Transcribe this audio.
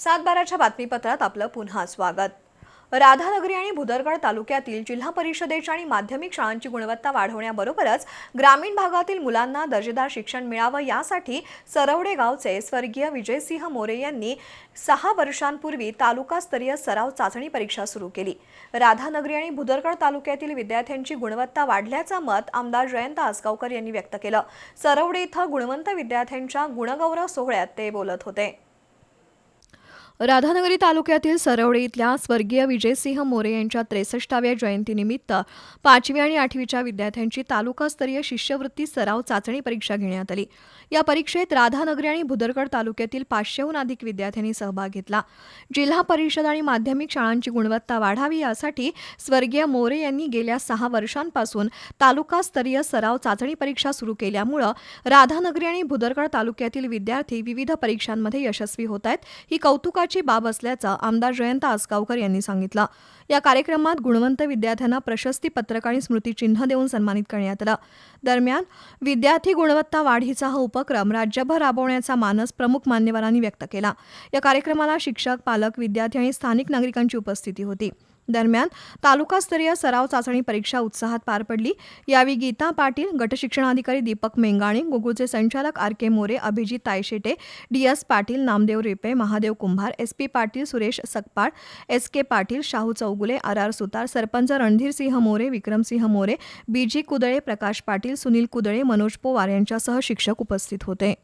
सातबाराच्या बातमीपत्रात आपलं पुन्हा स्वागत. राधानगरी आणि भुदरगड तालुक्यातील जिल्हा परिषदेच्या आणि माध्यमिक शाळांची गुणवत्ता वाढवण्याबरोबरच ग्रामीण भागातील मुलांना दर्जेदार शिक्षण मिळावं यासाठी सरवडे गावचे स्वर्गीय विजयसिंह मोरे यांनी सहा वर्षांपूर्वी तालुकास्तरीय सराव चाचणी परीक्षा सुरू केली. राधानगरी आणि भुदरगड तालुक्यातील विद्यार्थ्यांची गुणवत्ता वाढल्याचं मत आमदार जयंत आसगावकर यांनी व्यक्त केलं. सरवडे इथं गुणवंत विद्यार्थ्यांच्या गुणगौरव सोहळ्यात ते बोलत होते. राधानगरी तालुक्यातील सरवडे इथल्या स्वर्गीय विजयसिंह मोरे यांच्या त्रेसष्टाव्या जयंतीनिमित्त पाचवी आणि आठवीच्या विद्यार्थ्यांची तालुकास्तरीय शिष्यवृत्ती सराव चाचणी परीक्षा घेण्यात आली. या परीक्षेत राधानगरी आणि भुदरगड तालुक्यातील पाचशेहून अधिक विद्यार्थ्यांनी सहभाग घेतला. जिल्हा परिषद आणि माध्यमिक शाळांची गुणवत्ता वाढावी यासाठी स्वर्गीय मोरे यांनी गेल्या सहा वर्षांपासून तालुकास्तरीय सराव चाचणी परीक्षा सुरू केल्यामुळं राधानगरी आणि भुदरगड तालुक्यातील विद्यार्थी विविध परीक्षांमध्ये यशस्वी होत आहेत. ही कौतुकाची बाब असल्याचं आमदार जयंत आसगावकर यांनी सांगितलं. या कार्यक्रमात गुणवंत विद्यार्थ्यांना प्रशस्ती पत्रक आणि स्मृतिचिन्ह देऊन सन्मानित करण्यात आलं. दरम्यान विद्यार्थी गुणवत्ता वाढीचा हा उपक्रम राज्यभर राबवण्याचा मानस प्रमुख मान्यवरांनी व्यक्त केला. या कार्यक्रमाला शिक्षक पालक विद्यार्थी आणि स्थानिक नागरिकांची उपस्थिती होती. दरम्यान तालुकास्तरीय सराव चाचणी परीक्षा उत्साहात पार पडली. यावेळी गीता पाटील गटशिक्षणाधिकारी दीपक मेंगाणे गुगुचे संचालक R K More Abhijit Tayshete D S Patil Namdev Repe Mahadev Kumbhar S P Patil Suresh Sakpal S K Patil Shahu Chougule R R Sutar sarpanch Randhir Singh More Vikramsinh More B G Kudale Prakash Patil Sunil Kudale Manoj Powar यांच्यासह शिक्षक उपस्थित होते.